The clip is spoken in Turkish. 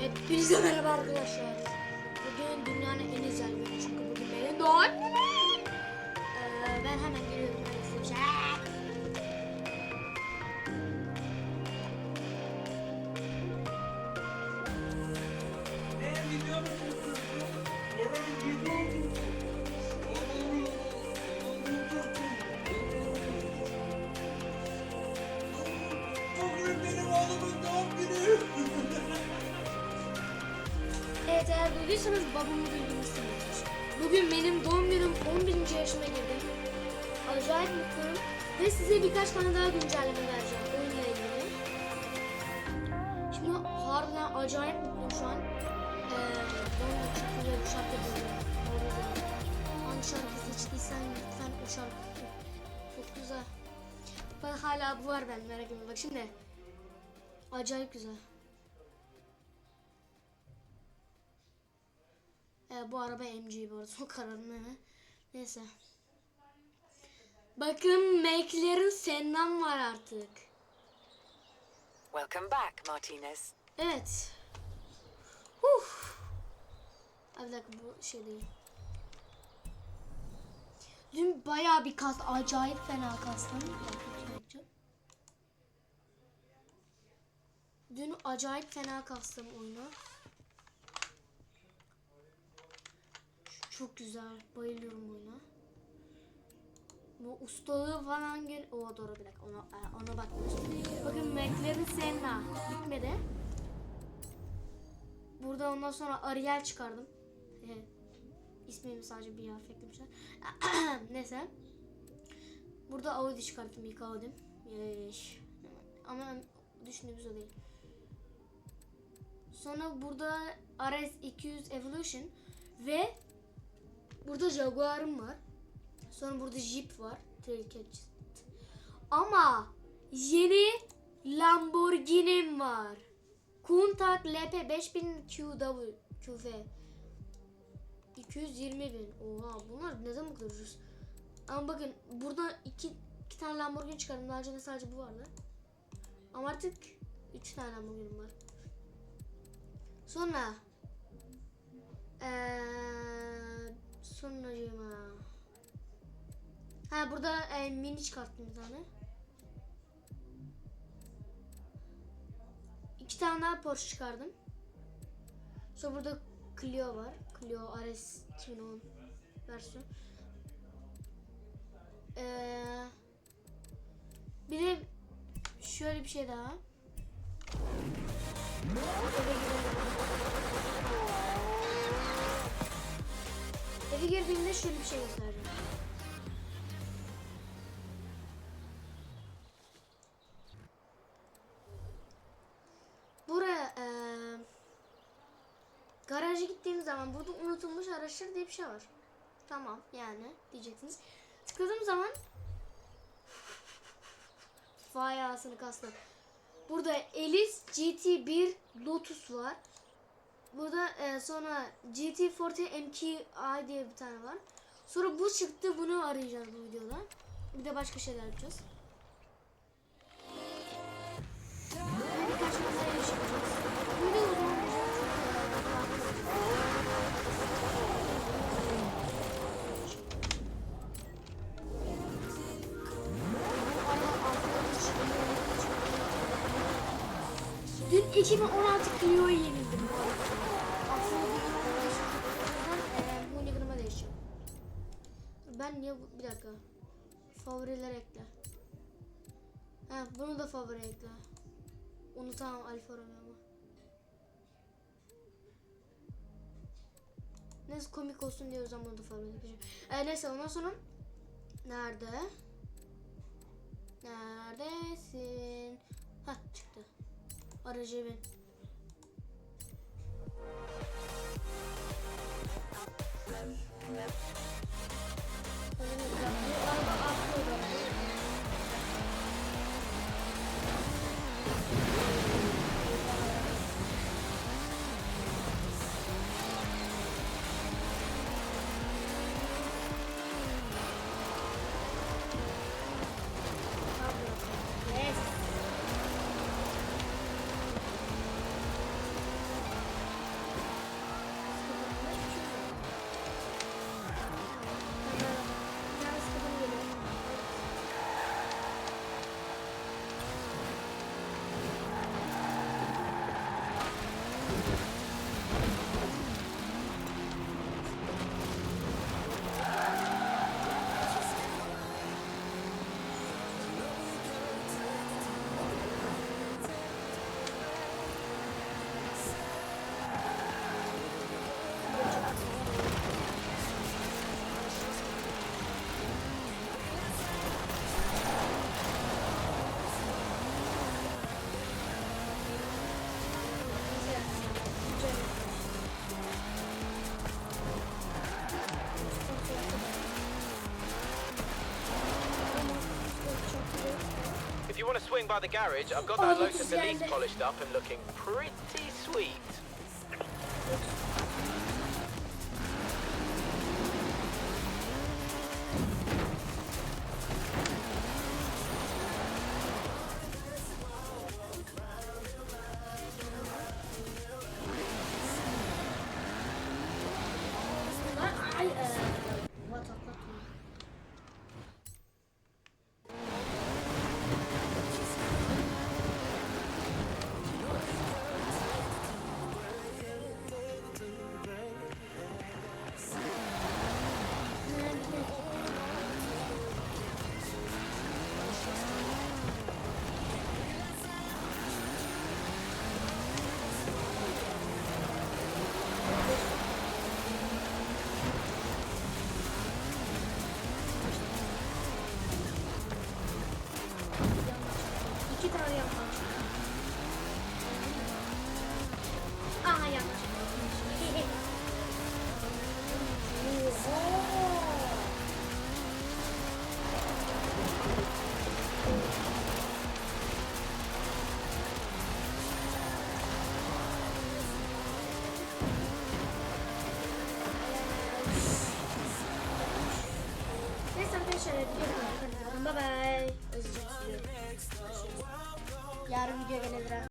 Hepinize merhaba arkadaşlar. Bugün dünyanın en güzel günü çünkü bugün benim doğum günüm. Ee, ben hemen geliyorum. Eğer duyduysanız babamı duydunuzsunuz. Bugün benim doğum günüm 11. yaşıma girdim. Acayip mutluyum. Ve size birkaç tane daha güncelleme vereceğim oyunla ilgili. Şimdi harbiden acayip mutluyum şu an. Ee, doğum çok güzel bir şarkı dinliyorum. Hangi şarkı seçtiysen lütfen o şarkı. Çok güzel. Bak hala bu var ben merak etme. Bak şimdi. Acayip güzel. Ee, bu araba MG bu arada son kararım hemen. Neyse. Bakın McLaren Senna'm var artık. Welcome back, Martinez. Evet. Uf. Abi bir dakika bu şey değil. Dün bayağı bir kas, acayip fena kastım. Şey. Dün acayip fena kastım oyunu. Çok güzel. Bayılıyorum oyuna. Bu ustalığı falan gel... O doğru bir dakika ona, e, ona bakmıştım. Bakın McLaren Senna bitmedi. Burada ondan sonra Ariel çıkardım. İsmimi sadece bir harf eklemişler. Neyse. Burada Audi çıkarttım ilk Audi'm. Yeş. Ama düşündüğümüz o değil. Sonra burada RS200 Evolution ve burada Jaguar'ım var. Sonra burada Jeep var. Tehlikeli. Ama yeni Lamborghini'm var. Countach LP 5000 QW QV 220 bin. Oha bunlar neden bu kadar ucuz? Ama bakın burada iki, iki tane Lamborghini çıkardım. Daha önce de sadece bu vardı. Ama artık üç tane Lamborghini var. Sonra eee sonracığıma Ha burada e, mini çıkarttım bir tane. İki tane daha Porsche çıkardım. Sonra burada Clio var. Clio RS 2010 versiyon. Ee, bir de şöyle bir şey daha. Girdiğimde şöyle bir şey göstereceğim. Buraya eee garaja gittiğim zaman burada unutulmuş araçlar diye bir şey var. Tamam yani diyeceksiniz. Tıkladığım zaman Vay ağasını kastım. Burada Elis GT1 Lotus var. Burada e, sonra GT40 MKI diye bir tane var. Sonra bu çıktı. Bunu arayacağız bu videoda. Bir de başka şeyler yapacağız. Dün 2016 Clio'yu yenildim bu bu hooliganıma değişiyor. Ben niye. Bir dakika. Favoriler ekle. Ha, bunu da favori ekle. Unutamam Alfa Romeo'mu. Neyse komik olsun diye o zaman da favori ekleyeceğim. Ee, neyse ondan sonra... Nerede? Neredesin? Hah çıktı. Aracı bin. Araba swing by the garage. I've got Oh, that look, Lotus it's Elise polished up and looking pretty sweet. Bunlar ay Bye bye. Yarın video gelir.